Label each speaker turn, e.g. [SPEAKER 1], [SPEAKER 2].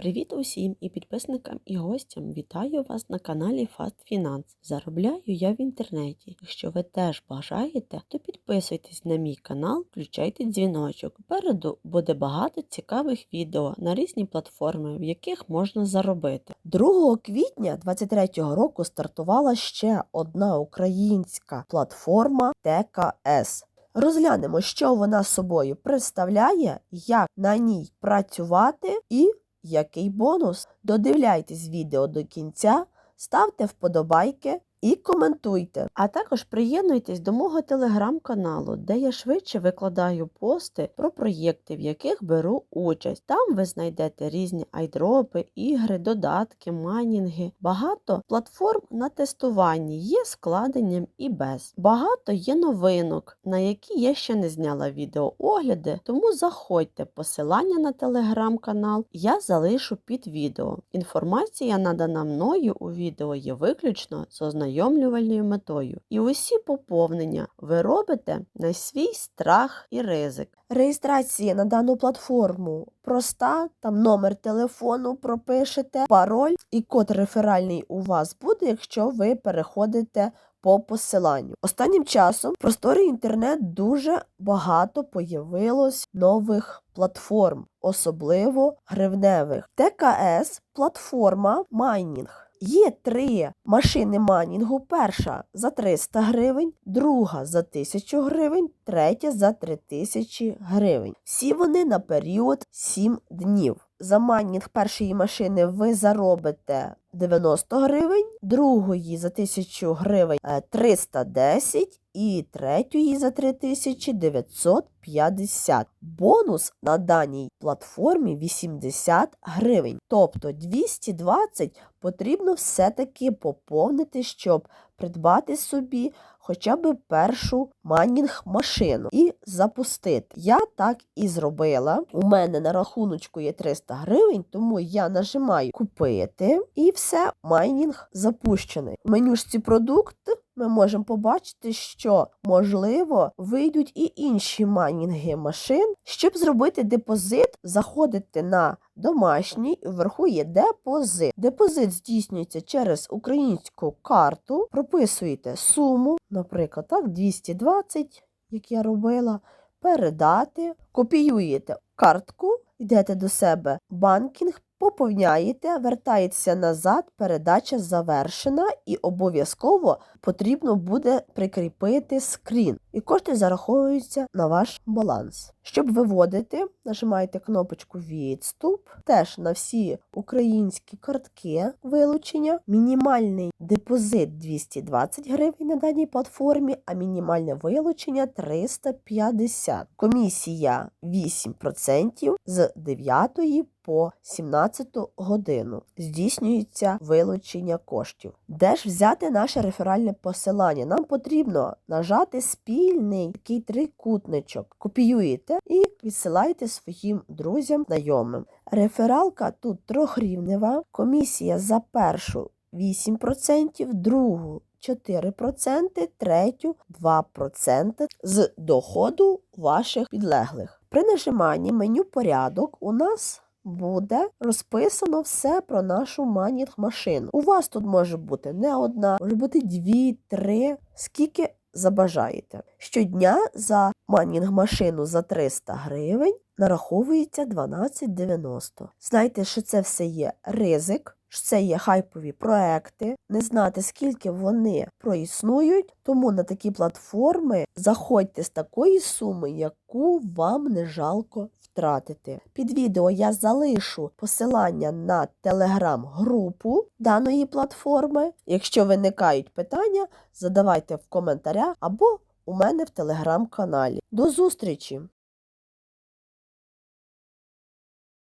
[SPEAKER 1] Привіт усім і підписникам і гостям. Вітаю вас на каналі Fast Finance. Заробляю я в інтернеті. Якщо ви теж бажаєте, то підписуйтесь на мій канал, включайте дзвіночок. Попереду буде багато цікавих відео на різні платформи, в яких можна заробити.
[SPEAKER 2] 2 квітня 2023 року стартувала ще одна українська платформа ТКС. Розглянемо, що вона собою представляє, як на ній працювати і який бонус. Додивляйтесь відео до кінця, ставте вподобайки і коментуйте.
[SPEAKER 1] А також приєднуйтесь до мого телеграм-каналу, де я швидше викладаю пости про проєкти, в яких беру участь. Там ви знайдете різні айдропи, ігри, додатки, майнінги. Багато платформ на тестуванні є складенням і без. Багато є новинок, на які я ще не зняла відеоогляди, тому заходьте посилання на телеграм-канал, я залишу під відео. Інформація надана мною у відео є виключно з ознайомлювальною метою. І усі поповнення ви робите на свій страх і ризик.
[SPEAKER 2] Реєстрація на дану платформу проста, там номер телефону пропишете, пароль і код реферальний у вас буде, якщо ви переходите по посиланню. Останнім часом в просторі інтернет дуже багато появилось нових платформ, особливо гривневих. ТКС платформа майнінг. Є три машини майнінгу. Перша за 300 гривень, друга за 1000 гривень, третя за 3000 гривень. Всі вони на період 7 днів. За майнінг першої машини ви заробите 90 гривень, другої за 1000 гривень е, 310 і третьої за 3950. Бонус на даній платформі 80 гривень. Тобто 220 потрібно все-таки поповнити, щоб придбати собі хоча б першу майнінг машину і запустити. Я так і зробила. У мене на рахуночку є 300 гривень, тому я нажимаю купити і все, майнінг запущений. В менюшці продукт ми можемо побачити, що можливо вийдуть і інші майнінги машин. Щоб зробити депозит, заходите на домашній, вверху є депозит. Депозит здійснюється через українську карту, прописуєте суму, наприклад, так, 220, як я робила, передати, копіюєте картку, йдете до себе банкінг, поповняєте, вертаєтеся назад, передача завершена, і обов'язково потрібно буде прикріпити скрін. І кошти зараховуються на ваш баланс. Щоб виводити, нажимаєте кнопочку Відступ, теж на всі українські картки вилучення. Мінімальний депозит 220 гривень на даній платформі, а мінімальне вилучення 350. Комісія 8% з 9 по 17 годину здійснюється вилучення коштів. Де ж взяти наше реферальне посилання? Нам потрібно нажати спільний такий трикутничок. Копіюєте і відсилаєте своїм друзям, знайомим. Рефералка тут трьохрівнева, комісія за першу 8%, другу 4%, третю 2% з доходу ваших підлеглих. При нажиманні меню порядок у нас буде розписано все про нашу манінг машину. У вас тут може бути не одна, може бути дві, три, скільки забажаєте. Щодня за манінг машину за 300 гривень нараховується 12,90. Знайте, що це все є ризик. що Це є хайпові проекти, не знати, скільки вони проіснують, тому на такі платформи заходьте з такої суми, яку вам не жалко втратити. Під відео я залишу посилання на телеграм-групу даної платформи. Якщо виникають питання, задавайте в коментарях або у мене в телеграм-каналі. До зустрічі!